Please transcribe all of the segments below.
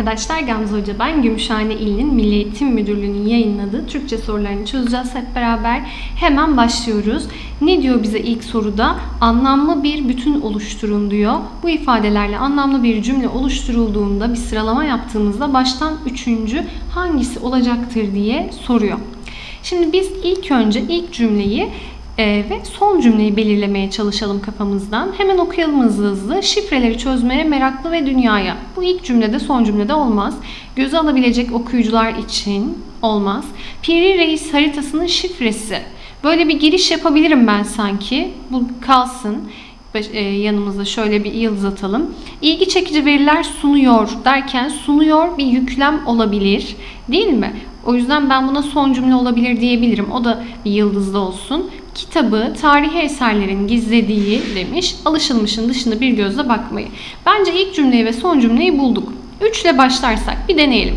arkadaşlar. Gamze Hoca ben. Gümüşhane İl'in Milli Eğitim Müdürlüğü'nün yayınladığı Türkçe sorularını çözeceğiz hep beraber. Hemen başlıyoruz. Ne diyor bize ilk soruda? Anlamlı bir bütün oluşturun diyor. Bu ifadelerle anlamlı bir cümle oluşturulduğunda bir sıralama yaptığımızda baştan üçüncü hangisi olacaktır diye soruyor. Şimdi biz ilk önce ilk cümleyi e, ve son cümleyi belirlemeye çalışalım kafamızdan. Hemen okuyalım hızlı hızlı. Şifreleri çözmeye meraklı ve dünyaya. Bu ilk cümlede son cümlede olmaz. Göze alabilecek okuyucular için olmaz. Piri Reis haritasının şifresi. Böyle bir giriş yapabilirim ben sanki. Bu kalsın. E, yanımıza şöyle bir yıldız atalım. İlgi çekici veriler sunuyor derken sunuyor bir yüklem olabilir. Değil mi? O yüzden ben buna son cümle olabilir diyebilirim. O da bir yıldızlı olsun. Kitabı tarihi eserlerin gizlediği demiş. Alışılmışın dışında bir gözle bakmayı. Bence ilk cümleyi ve son cümleyi bulduk. 3 ile başlarsak bir deneyelim.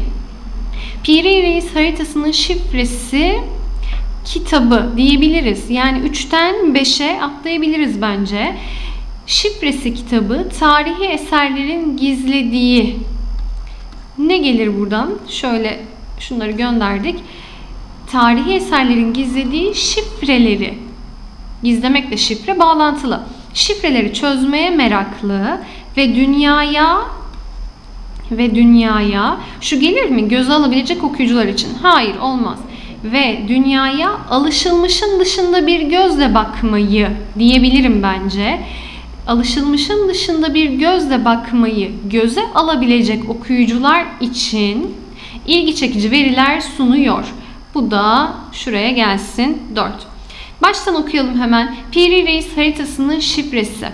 Piri Reis haritasının şifresi kitabı diyebiliriz. Yani 3'ten 5'e atlayabiliriz bence. Şifresi kitabı tarihi eserlerin gizlediği. Ne gelir buradan? Şöyle şunları gönderdik. Tarihi eserlerin gizlediği şifreleri. Gizlemekle şifre bağlantılı. Şifreleri çözmeye meraklı ve dünyaya ve dünyaya şu gelir mi göze alabilecek okuyucular için? Hayır olmaz. Ve dünyaya alışılmışın dışında bir gözle bakmayı diyebilirim bence. Alışılmışın dışında bir gözle bakmayı göze alabilecek okuyucular için ilgi çekici veriler sunuyor. Bu da şuraya gelsin 4. Baştan okuyalım hemen. Piri Reis haritasının şifresi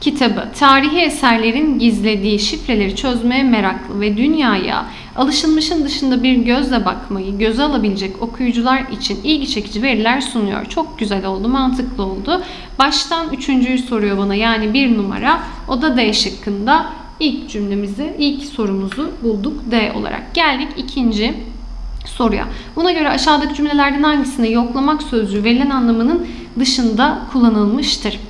kitabı tarihi eserlerin gizlediği şifreleri çözmeye meraklı ve dünyaya alışılmışın dışında bir gözle bakmayı göze alabilecek okuyucular için ilgi çekici veriler sunuyor. Çok güzel oldu, mantıklı oldu. Baştan üçüncüyü soruyor bana yani bir numara. O da D şıkkında ilk cümlemizi, ilk sorumuzu bulduk D olarak. Geldik ikinci soruya. Buna göre aşağıdaki cümlelerden hangisinde yoklamak sözcüğü verilen anlamının dışında kullanılmıştır?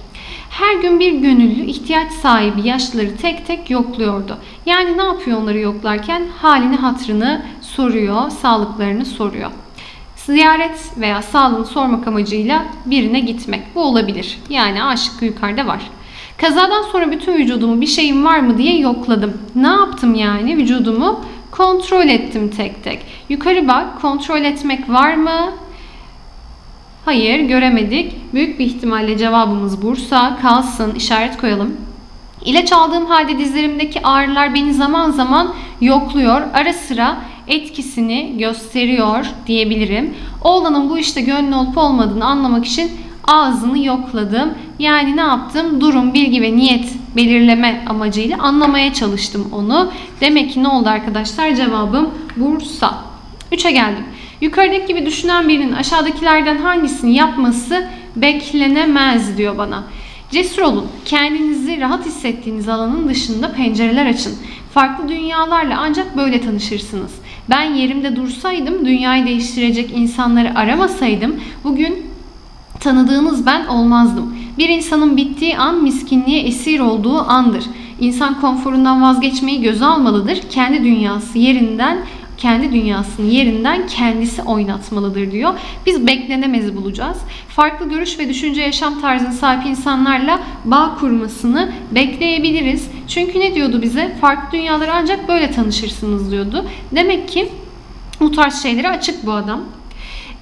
Her gün bir gönüllü ihtiyaç sahibi yaşlıları tek tek yokluyordu. Yani ne yapıyor onları yoklarken? Halini hatırını soruyor, sağlıklarını soruyor. Ziyaret veya sağlığını sormak amacıyla birine gitmek. Bu olabilir. Yani A şıkkı yukarıda var. Kazadan sonra bütün vücudumu bir şeyim var mı diye yokladım. Ne yaptım yani? Vücudumu kontrol ettim tek tek. Yukarı bak, kontrol etmek var mı? Hayır, göremedik. Büyük bir ihtimalle cevabımız Bursa. Kalsın, işaret koyalım. İlaç aldığım halde dizlerimdeki ağrılar beni zaman zaman yokluyor. Ara sıra etkisini gösteriyor diyebilirim. Oğlanın bu işte gönlü olup olmadığını anlamak için ağzını yokladım. Yani ne yaptım? Durum, bilgi ve niyet belirleme amacıyla anlamaya çalıştım onu. Demek ki ne oldu arkadaşlar? Cevabım Bursa. 3'e geldim. Yukarıdaki gibi düşünen birinin aşağıdakilerden hangisini yapması beklenemez diyor bana. Cesur olun. Kendinizi rahat hissettiğiniz alanın dışında pencereler açın. Farklı dünyalarla ancak böyle tanışırsınız. Ben yerimde dursaydım, dünyayı değiştirecek insanları aramasaydım bugün tanıdığınız ben olmazdım. Bir insanın bittiği an miskinliğe esir olduğu andır. İnsan konforundan vazgeçmeyi göze almalıdır. Kendi dünyası yerinden kendi dünyasının yerinden kendisi oynatmalıdır diyor. Biz beklenemezi bulacağız. Farklı görüş ve düşünce yaşam tarzına sahip insanlarla bağ kurmasını bekleyebiliriz. Çünkü ne diyordu bize? Farklı dünyaları ancak böyle tanışırsınız diyordu. Demek ki bu tarz şeylere açık bu adam.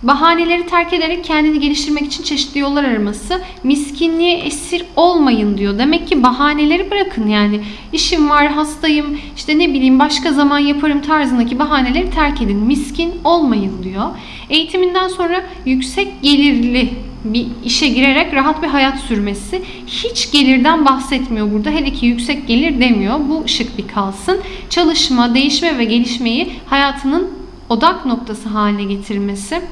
Bahaneleri terk ederek kendini geliştirmek için çeşitli yollar araması. Miskinliğe esir olmayın diyor. Demek ki bahaneleri bırakın yani. işim var, hastayım, işte ne bileyim başka zaman yaparım tarzındaki bahaneleri terk edin. Miskin olmayın diyor. Eğitiminden sonra yüksek gelirli bir işe girerek rahat bir hayat sürmesi. Hiç gelirden bahsetmiyor burada. Hele ki yüksek gelir demiyor. Bu şık bir kalsın. Çalışma, değişme ve gelişmeyi hayatının odak noktası haline getirmesi.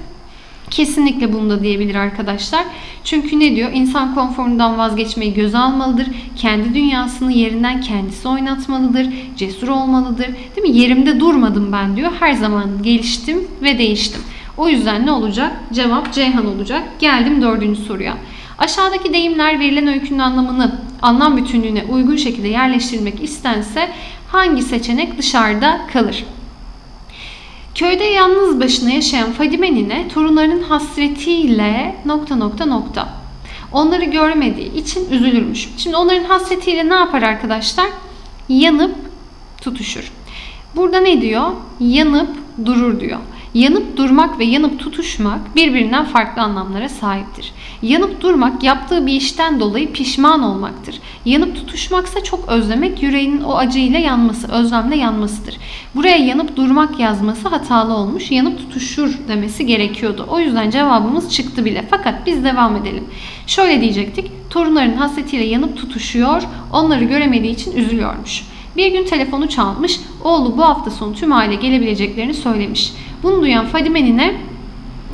Kesinlikle bunu da diyebilir arkadaşlar. Çünkü ne diyor? İnsan konforundan vazgeçmeyi göze almalıdır. Kendi dünyasını yerinden kendisi oynatmalıdır. Cesur olmalıdır. Değil mi? Yerimde durmadım ben diyor. Her zaman geliştim ve değiştim. O yüzden ne olacak? Cevap Ceyhan olacak. Geldim dördüncü soruya. Aşağıdaki deyimler verilen öykünün anlamını, anlam bütünlüğüne uygun şekilde yerleştirilmek istense Hangi seçenek dışarıda kalır? Köyde yalnız başına yaşayan Fadime nine torunlarının hasretiyle nokta nokta nokta. Onları görmediği için üzülürmüş. Şimdi onların hasretiyle ne yapar arkadaşlar? Yanıp tutuşur. Burada ne diyor? Yanıp durur diyor. Yanıp durmak ve yanıp tutuşmak birbirinden farklı anlamlara sahiptir. Yanıp durmak yaptığı bir işten dolayı pişman olmaktır. Yanıp tutuşmaksa çok özlemek, yüreğinin o acıyla yanması, özlemle yanmasıdır. Buraya yanıp durmak yazması hatalı olmuş. Yanıp tutuşur demesi gerekiyordu. O yüzden cevabımız çıktı bile. Fakat biz devam edelim. Şöyle diyecektik. Torunların hasretiyle yanıp tutuşuyor, onları göremediği için üzülüyormuş. Bir gün telefonu çalmış, oğlu bu hafta sonu tüm aile gelebileceklerini söylemiş. Bunu duyan Fadime nine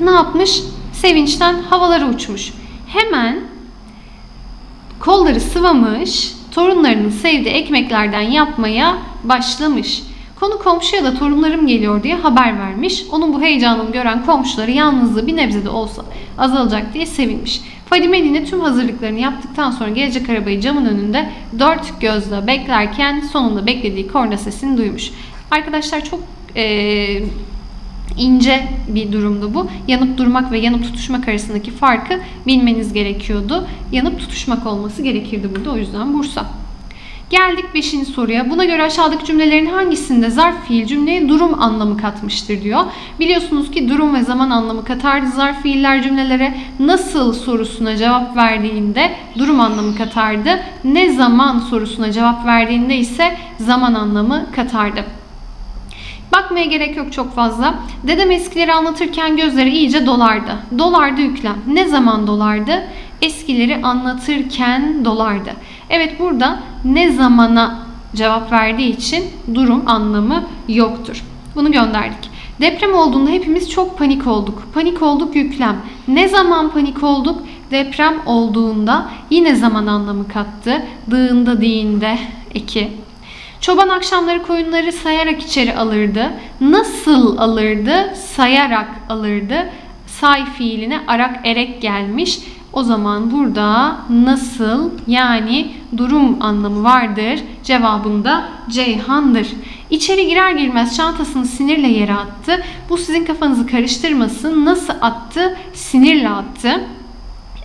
ne yapmış? Sevinçten havalara uçmuş. Hemen kolları sıvamış, torunlarının sevdiği ekmeklerden yapmaya başlamış. Konu komşuya da torunlarım geliyor diye haber vermiş. Onun bu heyecanını gören komşuları yalnızlığı bir nebze de olsa azalacak diye sevinmiş. Fadime nine tüm hazırlıklarını yaptıktan sonra gelecek arabayı camın önünde dört gözle beklerken sonunda beklediği korna sesini duymuş. Arkadaşlar çok eee ince bir durumdu bu. Yanıp durmak ve yanıp tutuşmak arasındaki farkı bilmeniz gerekiyordu. Yanıp tutuşmak olması gerekirdi burada. O yüzden Bursa. Geldik 5. soruya. Buna göre aşağıdaki cümlelerin hangisinde zarf fiil cümleye durum anlamı katmıştır diyor. Biliyorsunuz ki durum ve zaman anlamı katardı zarf fiiller cümlelere. Nasıl sorusuna cevap verdiğinde durum anlamı katardı. Ne zaman sorusuna cevap verdiğinde ise zaman anlamı katardı. Bakmaya gerek yok çok fazla. Dedem eskileri anlatırken gözleri iyice dolardı. Dolardı yüklem. Ne zaman dolardı? Eskileri anlatırken dolardı. Evet burada ne zamana cevap verdiği için durum anlamı yoktur. Bunu gönderdik. Deprem olduğunda hepimiz çok panik olduk. Panik olduk yüklem. Ne zaman panik olduk? Deprem olduğunda yine zaman anlamı kattı. Dığında değinde eki. Çoban akşamları koyunları sayarak içeri alırdı. Nasıl alırdı? Sayarak alırdı. Say fiiline arak erek gelmiş. O zaman burada nasıl yani durum anlamı vardır. Cevabında Ceyhan'dır. İçeri girer girmez çantasını sinirle yere attı. Bu sizin kafanızı karıştırmasın. Nasıl attı? Sinirle attı.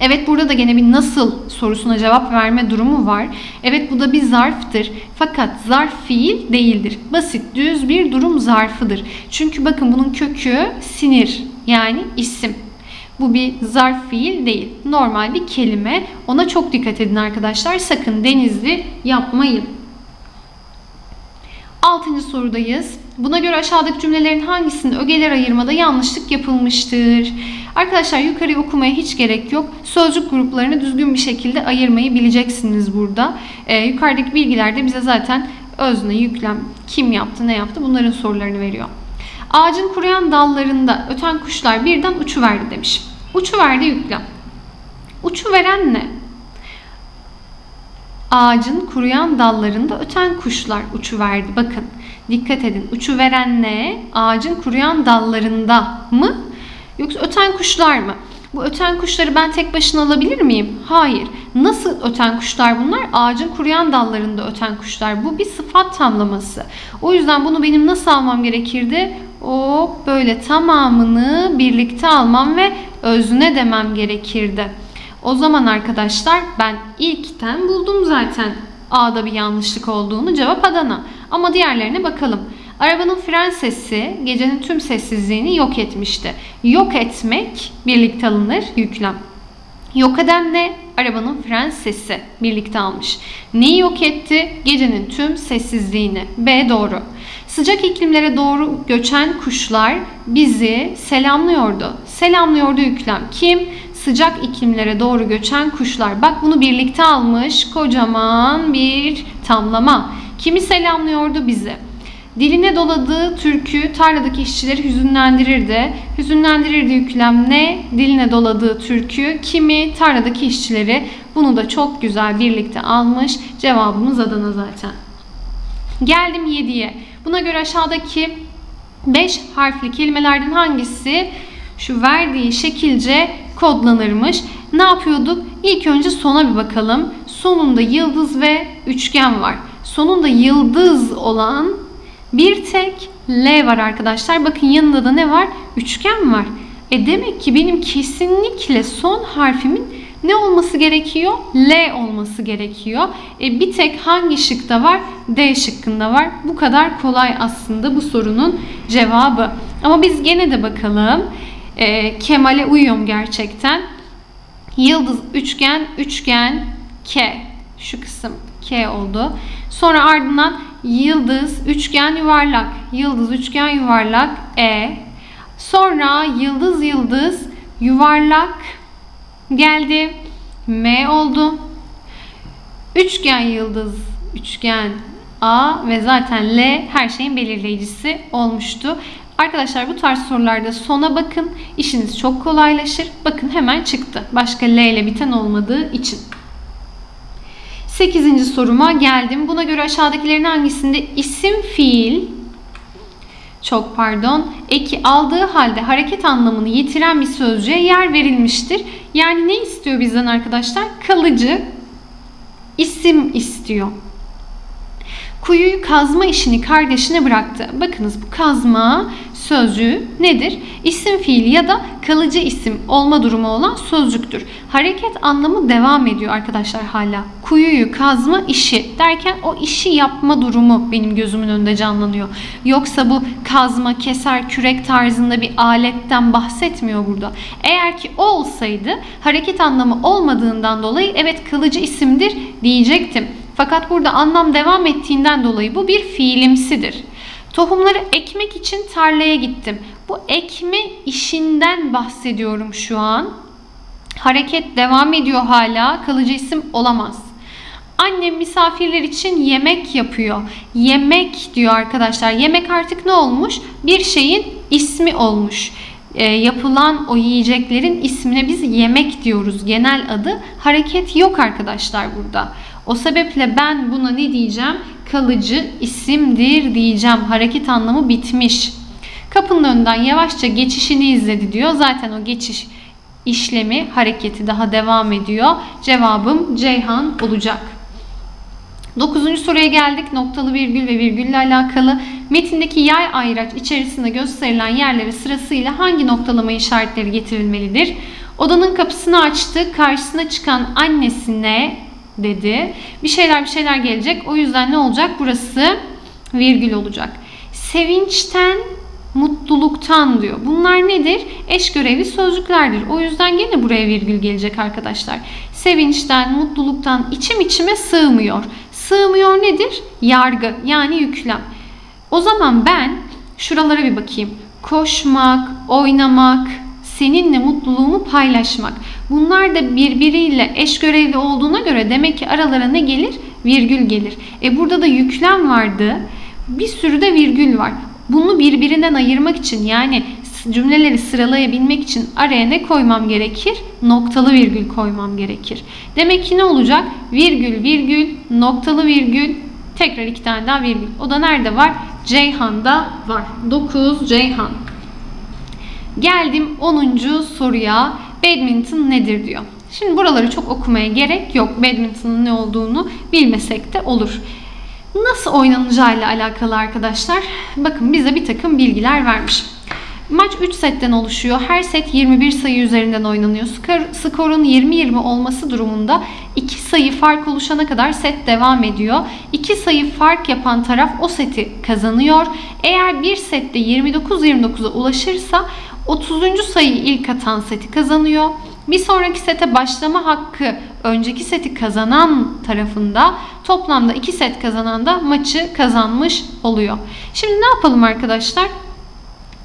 Evet burada da gene bir nasıl sorusuna cevap verme durumu var. Evet bu da bir zarftır. Fakat zarf fiil değildir. Basit düz bir durum zarfıdır. Çünkü bakın bunun kökü sinir yani isim. Bu bir zarf fiil değil. Normal bir kelime. Ona çok dikkat edin arkadaşlar. Sakın denizli yapmayın. Altıncı sorudayız. Buna göre aşağıdaki cümlelerin hangisinde ögeler ayırmada yanlışlık yapılmıştır? Arkadaşlar yukarıyı okumaya hiç gerek yok. Sözcük gruplarını düzgün bir şekilde ayırmayı bileceksiniz burada. Ee, yukarıdaki bilgiler de bize zaten özne, yüklem, kim yaptı, ne yaptı bunların sorularını veriyor. Ağacın kuruyan dallarında öten kuşlar birden uçuverdi demiş. Uçuverdi yüklem. Uçuveren ne? Ağacın kuruyan dallarında öten kuşlar uçuverdi. Bakın dikkat edin. Uçuveren ne? Ağacın kuruyan dallarında mı? Yoksa öten kuşlar mı? Bu öten kuşları ben tek başına alabilir miyim? Hayır. Nasıl öten kuşlar bunlar? Ağacın kuruyan dallarında öten kuşlar. Bu bir sıfat tamlaması. O yüzden bunu benim nasıl almam gerekirdi? O böyle tamamını birlikte almam ve özne demem gerekirdi. O zaman arkadaşlar ben ilkten buldum zaten A'da bir yanlışlık olduğunu cevap Adana. Ama diğerlerine bakalım. Arabanın fren sesi gecenin tüm sessizliğini yok etmişti. Yok etmek birlikte alınır yüklem. Yok eden ne? Arabanın fren sesi birlikte almış. Neyi yok etti? Gecenin tüm sessizliğini. B doğru. Sıcak iklimlere doğru göçen kuşlar bizi selamlıyordu. Selamlıyordu yüklem. Kim? Sıcak iklimlere doğru göçen kuşlar. Bak bunu birlikte almış. Kocaman bir tamlama. Kimi selamlıyordu bizi? Diline doladığı türkü tarladaki işçileri hüzünlendirirdi. Hüzünlendirirdi yüklem ne? Diline doladığı türkü kimi? Tarladaki işçileri. Bunu da çok güzel birlikte almış. Cevabımız Adana zaten. Geldim 7'ye. Buna göre aşağıdaki 5 harfli kelimelerden hangisi şu verdiği şekilce kodlanırmış? Ne yapıyorduk? İlk önce sona bir bakalım. Sonunda yıldız ve üçgen var. Sonunda yıldız olan bir tek L var arkadaşlar. Bakın yanında da ne var? Üçgen var. E demek ki benim kesinlikle son harfimin ne olması gerekiyor? L olması gerekiyor. E bir tek hangi şıkta var? D şıkkında var. Bu kadar kolay aslında bu sorunun cevabı. Ama biz gene de bakalım. E, Kemal'e uyuyorum gerçekten. Yıldız, üçgen, üçgen, K. Şu kısım K oldu. Sonra ardından yıldız, üçgen, yuvarlak. Yıldız, üçgen, yuvarlak, E. Sonra yıldız, yıldız, yuvarlak geldi. M oldu. Üçgen, yıldız, üçgen, A ve zaten L her şeyin belirleyicisi olmuştu. Arkadaşlar bu tarz sorularda sona bakın. İşiniz çok kolaylaşır. Bakın hemen çıktı. Başka L ile biten olmadığı için. 8. soruma geldim. Buna göre aşağıdakilerin hangisinde isim fiil çok pardon eki aldığı halde hareket anlamını yitiren bir sözcüğe yer verilmiştir. Yani ne istiyor bizden arkadaşlar? Kalıcı isim istiyor. Kuyuyu kazma işini kardeşine bıraktı. Bakınız bu kazma sözcüğü nedir? İsim fiil ya da kalıcı isim olma durumu olan sözcüktür. Hareket anlamı devam ediyor arkadaşlar hala. Kuyuyu kazma işi derken o işi yapma durumu benim gözümün önünde canlanıyor. Yoksa bu kazma, keser, kürek tarzında bir aletten bahsetmiyor burada. Eğer ki o olsaydı hareket anlamı olmadığından dolayı evet kalıcı isimdir diyecektim. Fakat burada anlam devam ettiğinden dolayı bu bir fiilimsidir. Tohumları ekmek için tarlaya gittim. Bu ekme işinden bahsediyorum şu an. Hareket devam ediyor hala. Kalıcı isim olamaz. Annem misafirler için yemek yapıyor. Yemek diyor arkadaşlar. Yemek artık ne olmuş? Bir şeyin ismi olmuş. E, yapılan o yiyeceklerin ismine biz yemek diyoruz. Genel adı. Hareket yok arkadaşlar burada. O sebeple ben buna ne diyeceğim? Kalıcı isimdir diyeceğim. Hareket anlamı bitmiş. Kapının önünden yavaşça geçişini izledi diyor. Zaten o geçiş işlemi, hareketi daha devam ediyor. Cevabım Ceyhan olacak. Dokuzuncu soruya geldik. Noktalı virgül ve virgülle alakalı. Metindeki yay ayraç içerisinde gösterilen yerlere sırasıyla hangi noktalama işaretleri getirilmelidir? Odanın kapısını açtı. Karşısına çıkan annesine dedi. Bir şeyler bir şeyler gelecek. O yüzden ne olacak? Burası virgül olacak. Sevinçten, mutluluktan diyor. Bunlar nedir? Eş görevli sözcüklerdir. O yüzden gene buraya virgül gelecek arkadaşlar. Sevinçten, mutluluktan içim içime sığmıyor. Sığmıyor nedir? Yargı yani yüklem. O zaman ben şuralara bir bakayım. Koşmak, oynamak, seninle mutluluğumu paylaşmak. Bunlar da birbiriyle eş görevli olduğuna göre demek ki aralara ne gelir? Virgül gelir. E burada da yüklem vardı. Bir sürü de virgül var. Bunu birbirinden ayırmak için yani cümleleri sıralayabilmek için araya ne koymam gerekir? Noktalı virgül koymam gerekir. Demek ki ne olacak? Virgül, virgül, noktalı virgül, tekrar iki tane daha virgül. O da nerede var? Ceyhan'da var. 9 Ceyhan. Geldim 10. soruya. Badminton nedir diyor. Şimdi buraları çok okumaya gerek yok. Badminton'un ne olduğunu bilmesek de olur. Nasıl oynanacağıyla alakalı arkadaşlar. Bakın bize bir takım bilgiler vermiş. Maç 3 setten oluşuyor. Her set 21 sayı üzerinden oynanıyor. Skorun 20-20 olması durumunda 2 sayı fark oluşana kadar set devam ediyor. 2 sayı fark yapan taraf o seti kazanıyor. Eğer bir sette 29-29'a ulaşırsa 30. sayı ilk atan seti kazanıyor. Bir sonraki sete başlama hakkı önceki seti kazanan tarafında toplamda 2 set kazanan da maçı kazanmış oluyor. Şimdi ne yapalım arkadaşlar?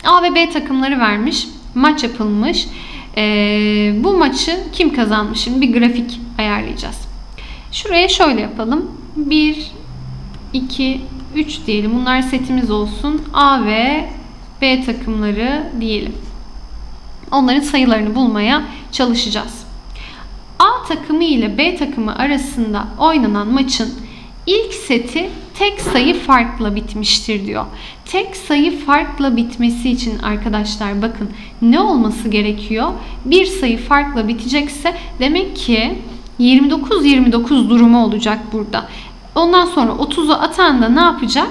A ve B takımları vermiş. Maç yapılmış. Ee, bu maçı kim kazanmış? Şimdi bir grafik ayarlayacağız. Şuraya şöyle yapalım. 1, 2, 3 diyelim. Bunlar setimiz olsun. A ve B takımları diyelim. Onların sayılarını bulmaya çalışacağız. A takımı ile B takımı arasında oynanan maçın ilk seti tek sayı farkla bitmiştir diyor. Tek sayı farkla bitmesi için arkadaşlar bakın ne olması gerekiyor? Bir sayı farkla bitecekse demek ki 29-29 durumu olacak burada. Ondan sonra 30'u atan da ne yapacak?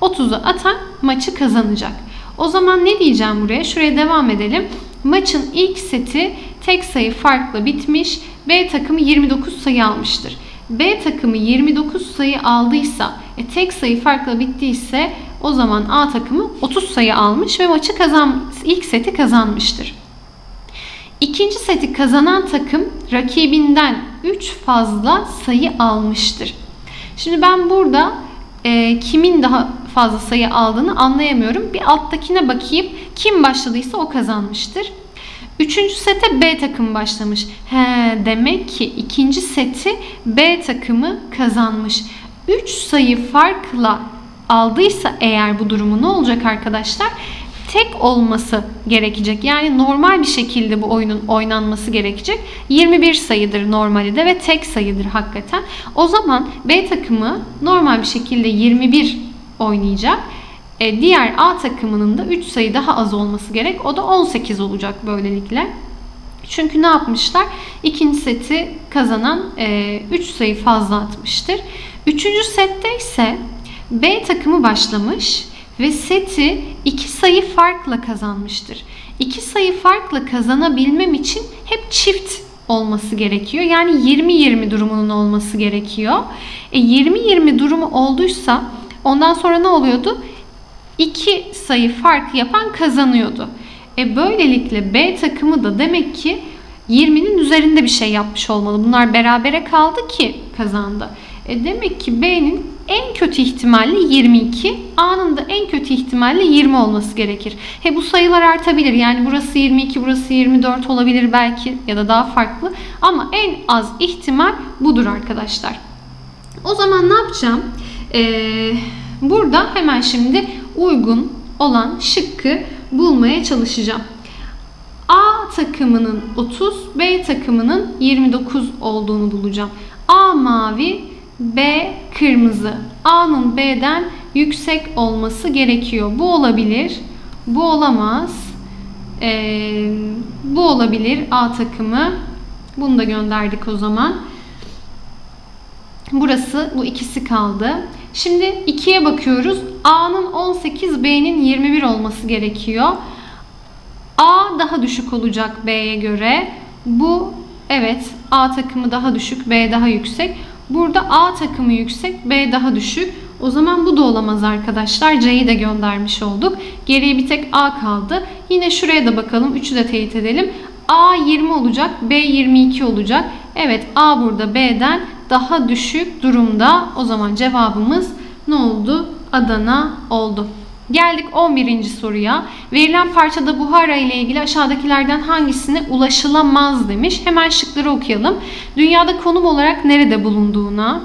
30'u atan maçı kazanacak. O zaman ne diyeceğim buraya? Şuraya devam edelim. Maçın ilk seti tek sayı farklı bitmiş. B takımı 29 sayı almıştır. B takımı 29 sayı aldıysa, e, tek sayı farklı bittiyse o zaman A takımı 30 sayı almış ve maçı kazan ilk seti kazanmıştır. İkinci seti kazanan takım rakibinden 3 fazla sayı almıştır. Şimdi ben burada e, kimin daha fazla sayı aldığını anlayamıyorum. Bir alttakine bakayım. Kim başladıysa o kazanmıştır. Üçüncü sete B takımı başlamış. He, demek ki ikinci seti B takımı kazanmış. 3 sayı farkla aldıysa eğer bu durumu ne olacak arkadaşlar? Tek olması gerekecek. Yani normal bir şekilde bu oyunun oynanması gerekecek. 21 sayıdır normali de ve tek sayıdır hakikaten. O zaman B takımı normal bir şekilde 21 oynayacak. E, diğer A takımının da 3 sayı daha az olması gerek. O da 18 olacak böylelikle. Çünkü ne yapmışlar? İkinci seti kazanan 3 e, sayı fazla atmıştır. Üçüncü sette ise B takımı başlamış ve seti 2 sayı farkla kazanmıştır. 2 sayı farkla kazanabilmem için hep çift olması gerekiyor. Yani 20-20 durumunun olması gerekiyor. E 20-20 durumu olduysa ondan sonra ne oluyordu? 2 sayı fark yapan kazanıyordu. E böylelikle B takımı da demek ki 20'nin üzerinde bir şey yapmış olmalı. Bunlar berabere kaldı ki kazandı. E demek ki B'nin en kötü ihtimalle 22, A'nın da en kötü ihtimalle 20 olması gerekir. He bu sayılar artabilir. Yani burası 22, burası 24 olabilir belki ya da daha farklı. Ama en az ihtimal budur arkadaşlar. O zaman ne yapacağım? Ee, burada hemen şimdi uygun olan şıkkı bulmaya çalışacağım. A takımının 30, B takımının 29 olduğunu bulacağım. A mavi, B kırmızı. A'nın B'den yüksek olması gerekiyor. Bu olabilir. Bu olamaz. Ee, bu olabilir A takımı. Bunu da gönderdik o zaman. Burası bu ikisi kaldı. Şimdi 2'ye bakıyoruz. A'nın 18, B'nin 21 olması gerekiyor. A daha düşük olacak B'ye göre. Bu evet A takımı daha düşük, B daha yüksek. Burada A takımı yüksek, B daha düşük. O zaman bu da olamaz arkadaşlar. C'yi de göndermiş olduk. Geriye bir tek A kaldı. Yine şuraya da bakalım. 3'ü de teyit edelim. A 20 olacak, B 22 olacak. Evet A burada B'den daha düşük durumda. O zaman cevabımız ne oldu? Adana oldu. Geldik 11. soruya. Verilen parçada Buhara ile ilgili aşağıdakilerden hangisine ulaşılamaz demiş. Hemen şıkları okuyalım. Dünyada konum olarak nerede bulunduğuna,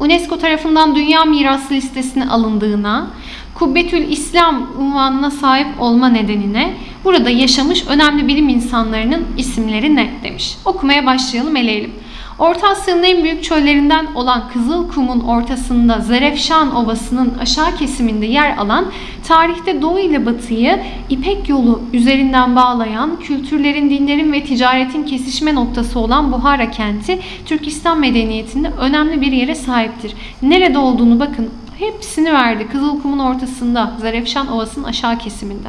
UNESCO tarafından Dünya Mirası listesine alındığına, Kubbetül İslam unvanına sahip olma nedenine, burada yaşamış önemli bilim insanlarının isimleri ne demiş. Okumaya başlayalım, eleyelim. Orta Asya'nın en büyük çöllerinden olan Kızılkum'un ortasında Zerefşan Ovası'nın aşağı kesiminde yer alan, tarihte Doğu ile Batı'yı İpek yolu üzerinden bağlayan, kültürlerin, dinlerin ve ticaretin kesişme noktası olan Buhara kenti, Türkistan medeniyetinde önemli bir yere sahiptir. Nerede olduğunu bakın, hepsini verdi. Kızılkum'un ortasında, Zerefşan Ovası'nın aşağı kesiminde.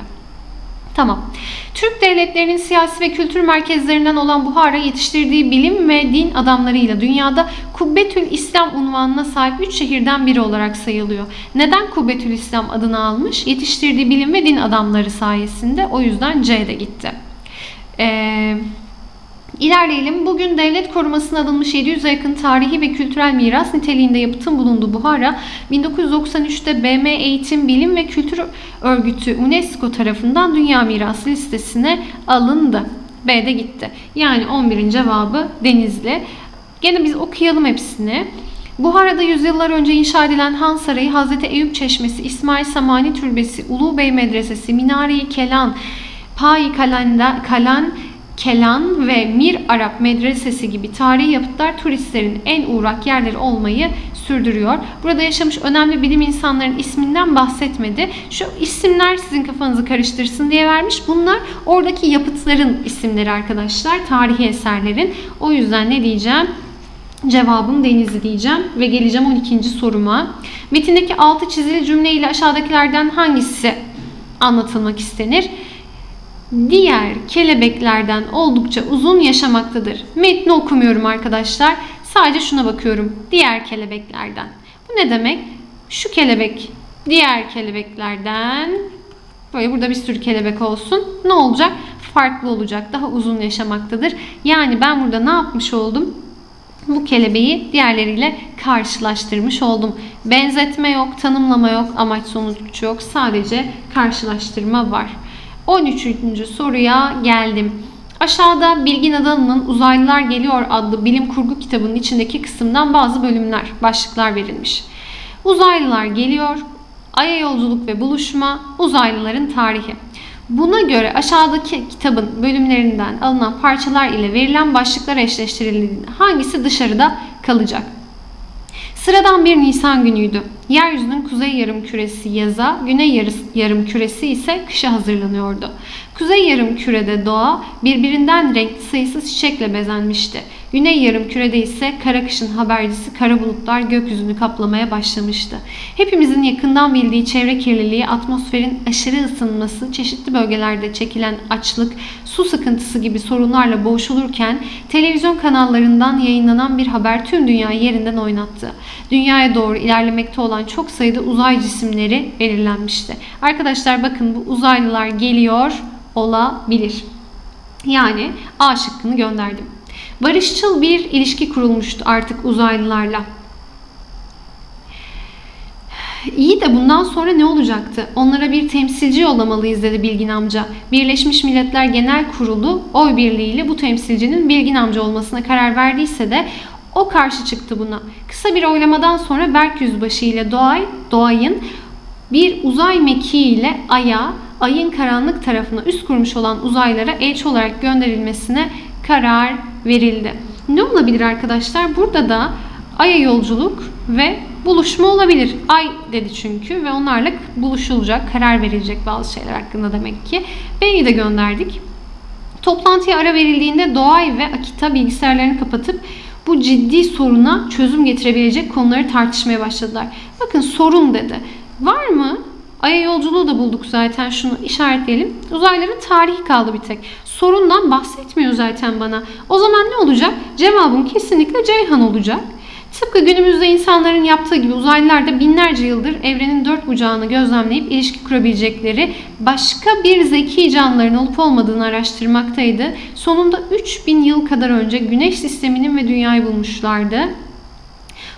Tamam. Türk devletlerinin siyasi ve kültür merkezlerinden olan Buhara yetiştirdiği bilim ve din adamlarıyla dünyada Kubbetül İslam unvanına sahip 3 şehirden biri olarak sayılıyor. Neden Kubbetül İslam adını almış? Yetiştirdiği bilim ve din adamları sayesinde. O yüzden C'de gitti. Eee İlerleyelim. Bugün devlet korumasına alınmış 700'e yakın tarihi ve kültürel miras niteliğinde yapıtın bulunduğu Buhara, 1993'te BM Eğitim, Bilim ve Kültür Örgütü UNESCO tarafından Dünya Mirası listesine alındı. B'de gitti. Yani 11'in cevabı Denizli. Gene biz okuyalım hepsini. Buhara'da yüzyıllar önce inşa edilen Han Sarayı, Hazreti Eyüp Çeşmesi, İsmail Samani Türbesi, Ulu Bey Medresesi, Minare-i Kelan, Pai Kalanda, Kalan, Kelan ve Mir Arap Medresesi gibi tarihi yapıtlar turistlerin en uğrak yerleri olmayı sürdürüyor. Burada yaşamış önemli bilim insanların isminden bahsetmedi. Şu isimler sizin kafanızı karıştırsın diye vermiş. Bunlar oradaki yapıtların isimleri arkadaşlar. Tarihi eserlerin. O yüzden ne diyeceğim? Cevabım Denizli diyeceğim ve geleceğim 12. soruma. Metindeki altı çizili cümle ile aşağıdakilerden hangisi anlatılmak istenir? Diğer kelebeklerden oldukça uzun yaşamaktadır. Metni okumuyorum arkadaşlar. Sadece şuna bakıyorum. Diğer kelebeklerden. Bu ne demek? Şu kelebek diğer kelebeklerden böyle burada bir sürü kelebek olsun. Ne olacak? Farklı olacak. Daha uzun yaşamaktadır. Yani ben burada ne yapmış oldum? bu kelebeği diğerleriyle karşılaştırmış oldum. Benzetme yok, tanımlama yok, amaç sonuç yok. Sadece karşılaştırma var. 13. soruya geldim. Aşağıda Bilgin Adalı'nın Uzaylılar Geliyor adlı bilim kurgu kitabının içindeki kısımdan bazı bölümler, başlıklar verilmiş. Uzaylılar geliyor, Ay'a yolculuk ve buluşma, uzaylıların tarihi. Buna göre aşağıdaki kitabın bölümlerinden alınan parçalar ile verilen başlıklar eşleştirildiğinde hangisi dışarıda kalacak? Sıradan bir Nisan günüydü. Yeryüzünün kuzey yarım küresi yaza, güney yarım küresi ise kışa hazırlanıyordu. Kuzey yarım kürede doğa birbirinden renkli sayısız çiçekle bezenmişti. Güney yarım kürede ise kara kışın habercisi kara bulutlar gökyüzünü kaplamaya başlamıştı. Hepimizin yakından bildiği çevre kirliliği, atmosferin aşırı ısınması, çeşitli bölgelerde çekilen açlık, su sıkıntısı gibi sorunlarla boğuşulurken televizyon kanallarından yayınlanan bir haber tüm dünyayı yerinden oynattı. Dünyaya doğru ilerlemekte olan çok sayıda uzay cisimleri belirlenmişti. Arkadaşlar bakın bu uzaylılar geliyor olabilir. Yani A şıkkını gönderdim. Barışçıl bir ilişki kurulmuştu artık uzaylılarla. İyi de bundan sonra ne olacaktı? Onlara bir temsilci yollamalıyız dedi Bilgin amca. Birleşmiş Milletler Genel Kurulu oy birliğiyle bu temsilcinin Bilgin amca olmasına karar verdiyse de o karşı çıktı buna. Kısa bir oylamadan sonra Berk Yüzbaşı ile Doğay, Doğay'ın bir uzay mekiği ile Ay'a, Ay'ın karanlık tarafına üst kurmuş olan uzaylara elçi olarak gönderilmesine karar verildi. Ne olabilir arkadaşlar? Burada da Ay'a yolculuk ve buluşma olabilir. Ay dedi çünkü ve onlarla buluşulacak, karar verilecek bazı şeyler hakkında demek ki. B'yi de gönderdik. Toplantıya ara verildiğinde Doğay ve Akita bilgisayarlarını kapatıp bu ciddi soruna çözüm getirebilecek konuları tartışmaya başladılar. Bakın sorun dedi. Var mı? Ay'a yolculuğu da bulduk zaten şunu işaretleyelim. Uzayların tarihi kaldı bir tek. Sorundan bahsetmiyor zaten bana. O zaman ne olacak? Cevabım kesinlikle Ceyhan olacak. Tıpkı günümüzde insanların yaptığı gibi uzaylılar da binlerce yıldır evrenin dört bucağını gözlemleyip ilişki kurabilecekleri başka bir zeki canlıların olup olmadığını araştırmaktaydı. Sonunda 3000 yıl kadar önce güneş sisteminin ve dünyayı bulmuşlardı.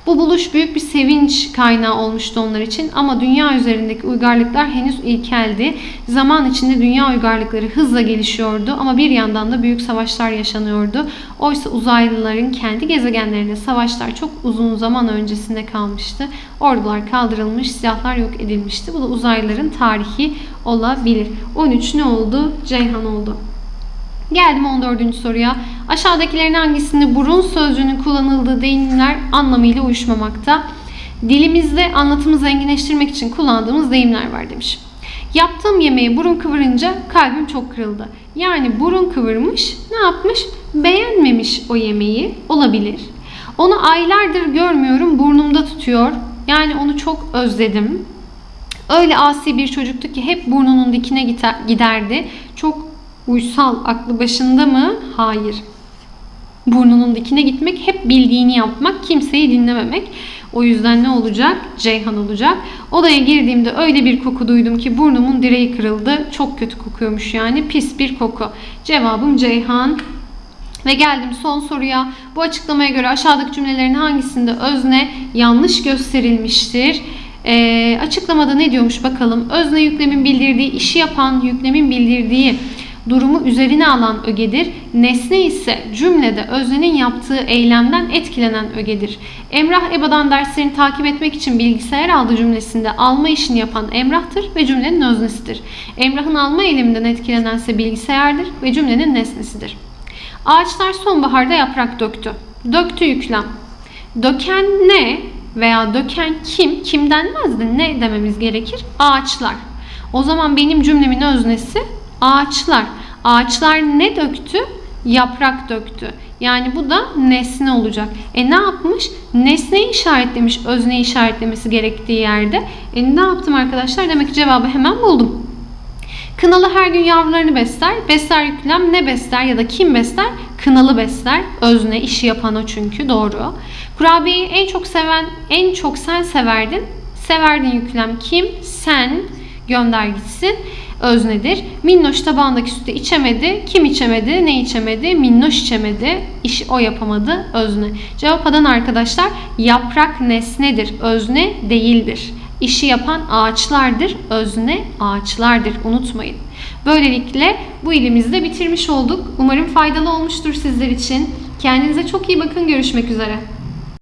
Bu buluş büyük bir sevinç kaynağı olmuştu onlar için ama dünya üzerindeki uygarlıklar henüz ilkeldi. Zaman içinde dünya uygarlıkları hızla gelişiyordu ama bir yandan da büyük savaşlar yaşanıyordu. Oysa uzaylıların kendi gezegenlerinde savaşlar çok uzun zaman öncesinde kalmıştı. Ordular kaldırılmış, silahlar yok edilmişti. Bu da uzaylıların tarihi olabilir. 13 ne oldu? Ceyhan oldu. Geldim 14. soruya. Aşağıdakilerin hangisinde burun sözcüğünün kullanıldığı deyimler anlamıyla uyuşmamakta? Dilimizde anlatımı zenginleştirmek için kullandığımız deyimler var demiş. Yaptığım yemeği burun kıvırınca kalbim çok kırıldı. Yani burun kıvırmış, ne yapmış? Beğenmemiş o yemeği olabilir. Onu aylardır görmüyorum, burnumda tutuyor. Yani onu çok özledim. Öyle asi bir çocuktu ki hep burnunun dikine giderdi. Çok Uysal aklı başında mı? Hayır. Burnunun dikine gitmek, hep bildiğini yapmak, kimseyi dinlememek. O yüzden ne olacak? Ceyhan olacak. Odaya girdiğimde öyle bir koku duydum ki burnumun direği kırıldı. Çok kötü kokuyormuş yani. Pis bir koku. Cevabım Ceyhan. Ve geldim son soruya. Bu açıklamaya göre aşağıdaki cümlelerin hangisinde özne yanlış gösterilmiştir? Ee, açıklamada ne diyormuş bakalım. Özne yüklemin bildirdiği, işi yapan yüklemin bildirdiği durumu üzerine alan ögedir. Nesne ise cümlede öznenin yaptığı eylemden etkilenen ögedir. Emrah EBA'dan derslerini takip etmek için bilgisayar aldı cümlesinde alma işini yapan Emrah'tır ve cümlenin öznesidir. Emrah'ın alma eyleminden etkilenense bilgisayardır ve cümlenin nesnesidir. Ağaçlar sonbaharda yaprak döktü. Döktü yüklem. Döken ne veya döken kim? Kim denmez ne dememiz gerekir? Ağaçlar. O zaman benim cümlemin öznesi Ağaçlar. Ağaçlar ne döktü? Yaprak döktü. Yani bu da nesne olacak. E ne yapmış? Nesneyi işaretlemiş, özneyi işaretlemesi gerektiği yerde. E ne yaptım arkadaşlar? Demek ki cevabı hemen buldum. Kınalı her gün yavrularını besler. Besler yüklem ne besler ya da kim besler? Kınalı besler. Özne, işi yapan o çünkü. Doğru. Kurabiyeyi en çok seven, en çok sen severdin. Severdin yüklem kim? Sen. Gönder gitsin. Öznedir. Minnoş tabağındaki sütü içemedi. Kim içemedi? Ne içemedi? Minnoş içemedi. İş o yapamadı. Özne. Cevap adan arkadaşlar yaprak nesnedir. Özne değildir. İşi yapan ağaçlardır, özne ağaçlardır. Unutmayın. Böylelikle bu ilimizi de bitirmiş olduk. Umarım faydalı olmuştur sizler için. Kendinize çok iyi bakın. Görüşmek üzere.